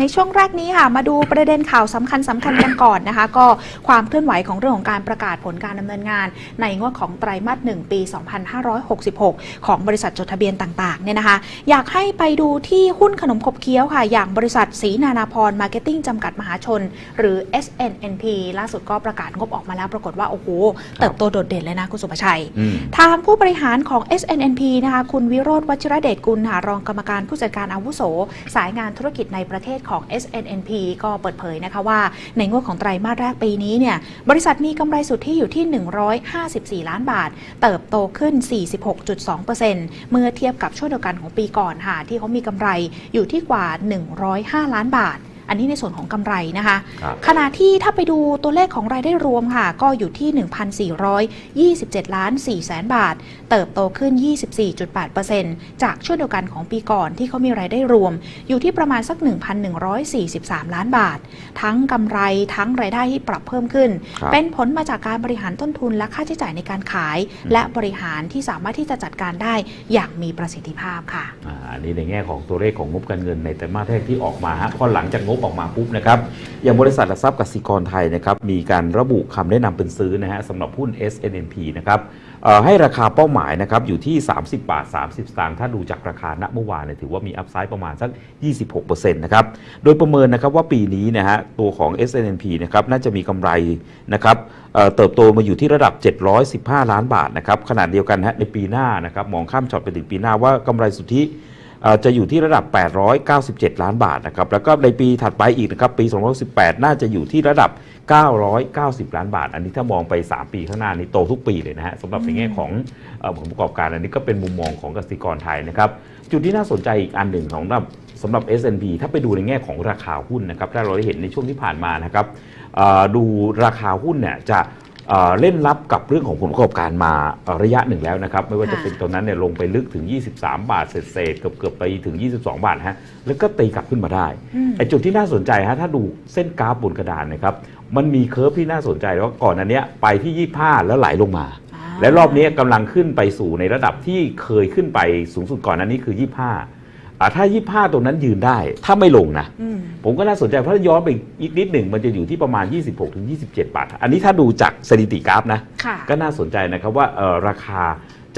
ในช่วงแรกนี้ค่ะ มาดูประเด็นข่าวสำคัญสำคัญกันก่อนนะคะ ก็ความเคลื่อนไหวของเรื่องของการประกาศผลการดำเนินงาน ในงวดของไตรมาสหนึ่งปี 2566 ของบริษัทจดทะเบียนต่างๆเนี่ยนะคะ อยากให้ไปดูที่หุ้นขนมขบเคี้ยวค่ะ อย่างบริษัทสีนานาพรมาร์เก็ตติ้งจำกัดมหาชน หรือ SNNP ล่าสุดก็ประกาศงบออกมาแล้วปรากฏว่าโอ้โหเติบโตโดดเด่นเลยนะคุณสุภชัยอืมทางผู้บริหารของ SNNP นะคะคุณวิโรธวชิรเดชกุลค่ะรองกรรมการผู้จัดการอาวุโส สายงานธุรกิจในประเทศของ SNNP ก็เปิดเผยนะคะว่าในงวดของไตรมาสแรกปีนี้เนี่ยบริษัทมีกำไรสุทธิอยู่ที่ 154 ล้านบาท เติบโตขึ้น 46.2%เมื่อเทียบกับช่วงเดียวกันของปีก่อนค่ะที่เขามีกำไรอยู่ที่กว่า 105 ล้านบาท อันนี้ในส่วนของกำไรนะคะครับขณะที่ถ้าไปดูตัวเลขของรายได้รวมค่ะ ก็อยู่ที่ 1,427 ล้าน4แสนบาท เติบโตขึ้น 24.8%จากช่วงเดียวกันของปีก่อนที่เขามีรายได้รวม อยู่ที่ประมาณสัก 1,143 ล้านบาท ทั้งกำไรทั้งรายได้ที่ปรับเพิ่มขึ้นครับเป็นผลมาจากการบริหารต้นทุนและค่าใช้จ่ายในการขาย และบริหารที่สามารถที่จะจัดการได้อย่างมีประสิทธิภาพค่ะอ่าอันนี้ในแง่ของตัวเลขของงบการเงินในไตรมาสแรกที่ออกมาฮะพอหลังจากงบออกมาปุ๊บนะครับอย่างบริษัทหลักทรัพย์กสิกรไทยนะครับมีการระบุคำแนะนำเป็นซื้อนะฮะสำหรับหุ้น SNNP นะครับให้ราคาเป้าหมายนะครับอยู่ที่ 30 บาท 30 สตางค์ถ้าดูจากราคาณเมื่อวานเนี่ยถือว่ามีอัพไซด์ประมาณสัก 26%นะครับโดยประเมินนะครับว่าปีนี้นะฮะตัวของ SNNP นะครับน่าจะมีกำไรนะครับเติบโตมาอยู่ที่ระดับ 715 ล้านบาทนะครับขนาดเดียวกันฮะในปีหน้านะครับมองข้ามช็อตไปถึงปีหน้าว่ากำไรสุทธิ จะอยู่ที่ระดับ 897 ล้านบาทนะครับแล้วก็ในปีถัดไปอีกนะครับปี 2018 น่าจะอยู่ที่ระดับ 990 ล้านบาท อันนี้ถ้ามองไป 3 ปีข้างหน้านี้โตทุกปีเลยนะฮะสำหรับในแง่ของผลประกอบการอันนี้ก็เป็นมุมมองของกสิกรไทยนะครับจุดที่น่าสนใจอีกอันหนึ่งของสำหรับสำหรับ S&P ถ้าไปดูในแง่ของราคาหุ้นนะครับถ้าเราได้เห็นในช่วงที่ผ่านมานะครับดูราคาหุ้นเนี่ยจะ เอ่อเล่นรับกับเรื่องของผลประกอบการมาเอ่อระยะหนึ่งแล้วนะครับ ไม่ว่าจะค่ะเป็นตอนนั้นเนี่ยลงไปลึกถึง 23 บาทเศษๆเกือบเกือบๆไปถึง 22 บาทฮะแล้วก็ตีกลับขึ้นมาได้อืมไอ้จุดที่น่าสนใจฮะถ้าดูเส้นกราฟบนกระดานนะครับมันมีเคอร์ฟที่น่าสนใจว่าก่อนอันเนี้ยไปที่ 25 แล้วไหลลงมาอ่าและรอบนี้กำลังขึ้นไปสู่ในระดับที่เคยขึ้นไปสูงสุดก่อนอันนี้คือ 25 อ่าถ้า 25ตรงนั้นยืนได้ ถ้าไม่ลงนะ อืม ผมก็น่าสนใจเพราะถ้าย้อนไปอีกนิดหนึ่งมันจะอยู่ที่ประมาณ 26-27 บาท อันนี้ถ้าดูจากสถิติกราฟนะ ค่ะ ก็น่าสนใจนะครับว่าเอ่อราคา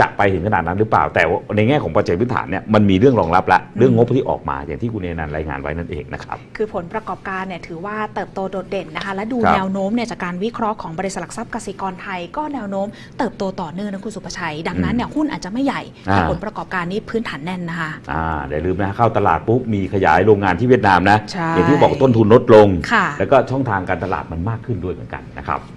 จะไปถึงขนาดนั้นหรือเปล่า แต่ว่าในแง่ของปัจจัยพื้นฐานเนี่ยมันมีเรื่องรองรับละเรื่องงบที่ออกมาอย่างที่คุณเอนันต์รายงานไว้นั่นเองนะครับคือผลประกอบการเนี่ยถือว่าเติบโตโดดเด่นนะคะและดูครับแนวโน้มเนี่ยจากการวิเคราะห์ของบริษัทหลักทรัพย์กสิกรไทย ก็แนวโน้มเติบโตต่อเนื่องนะคุณสุประชัย ดังนั้นเนี่ยหุ้นอาจจะไม่ใหญ่แต่อ่าผลประกอบการนี้พื้นฐานแน่นนะคะอ่าอย่าลืมนะเข้าตลาดปุ๊บมีขยายโรงงานที่เวียดนามนะใช่อย่างที่บอกต้นทุนลดลงค่ะแล้วก็ช่องทางการตลาดมันมากขึ้นด้วยเหมือนกันนะครับ